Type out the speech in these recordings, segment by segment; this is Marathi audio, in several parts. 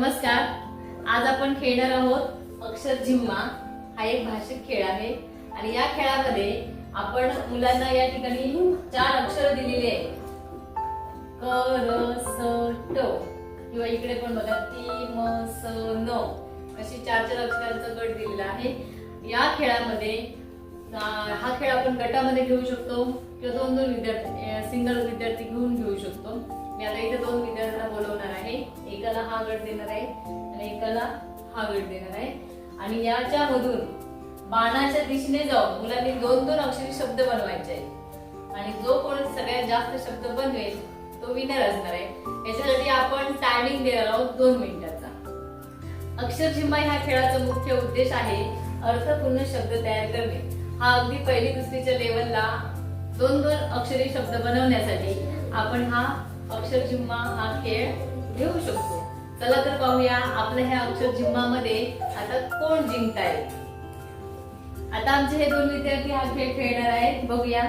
नमस्कार. आज आपण खेळणार आहोत अक्षर झिम्मा. हा एक भाषिक खेळ आहे. आणि या खेळामध्ये आपण मुलांना या ठिकाणी चार अक्षर दिलेली आहे क र स ट. किंवा इकडे पण बघा ती म स न. अशी चार चार अक्षरांचा गट दिलेला आहे. या खेळामध्ये हा खेळ आपण गटामध्ये घेऊ शकतो. किंवा दोन दोन विद्यार्थी सिंगल विद्यार्थी घेऊन घेऊ शकतो. मी आता इथे दोन विद्यार्थ्यांना बोलवणार आहे. एकाला हा गट देणार आहे आणि एकाला हा गट देणार आहे. आणि याच्या मधून बाणाच्या दिशेने जाऊन मुलांनी दोन दोन अक्षरी शब्द बनवायचे आहेत. आणि जो कोण सगळ्यात जास्त शब्द बनवेल तो विनर असणार आहे. याच्यासाठी आपण टायमिंग देणार आहोत दोन मिनिटाचा. अक्षर झिम्मा ह्या खेळाचा मुख्य उद्देश आहे. अर्थपूर्ण शब्द तयार करणे. हा अगदी पहिली दुसरीच्या लेवलला दोन दोन अक्षरी शब्द बनवण्यासाठी आपण हा अक्षर जिम्मा हा खेळ घेऊ शकतो. चला तर पाहूया आपल्या ह्या अक्षर झिम्मामध्ये आता कोण जिंकताय. आता आमचे हे दोन विद्यार्थी हा खेळ खेळणार आहेत. बघूया.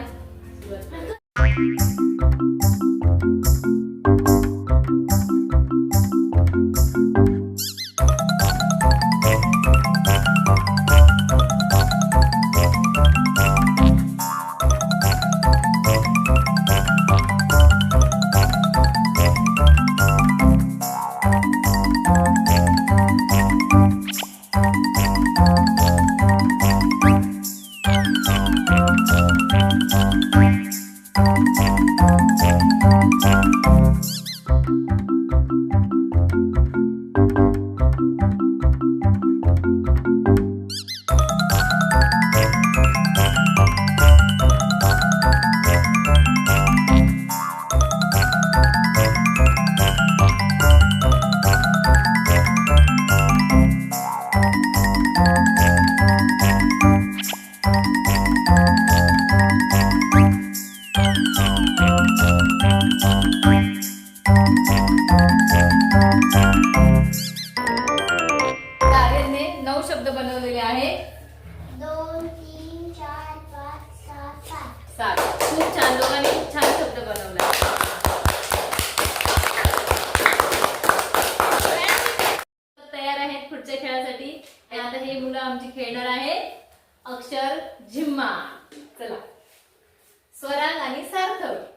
नऊ शब्द बनवलेले आहेत दोन तीन चार पाच सहा सात. सात. खूप छान खूप छान शब्द बनवला. तयार आहेत पुढच्या खेळासाठी. आणि आता हे मुलं आमची खेळणार आहेत. अक्षर झिम्मा. चला. स्वरांग आणि सार्थक.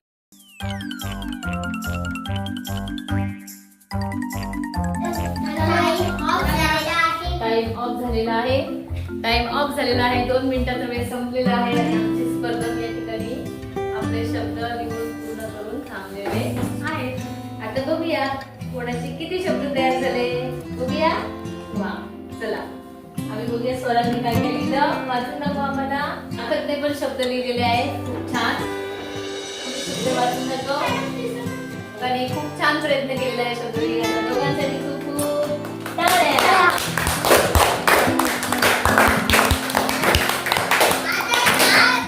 झालेला आहे. टाइम ऑफ झालेला आहे. दोन मिनिटाचा वेळ संपलेला आहे आणि आमची स्पर्धक या ठिकाणी आपले शब्द निवडून पूर्ण करून थांबलेले आहेत. आता बघूया कोणाचे किती शब्द तयार झाले. बघूया. वा चला. आम्ही बघूया स्वरांनी काय काय लिहिलं. वाचून दाखवा आम्हाला. अखतने पण शब्द लिहिलेले आहेत. खूप छान. शब्द वाचून दाखव. आणि खूप छान प्रयत्न केलेला आहे शब्द लिहिण्याचा. दोघांसाठी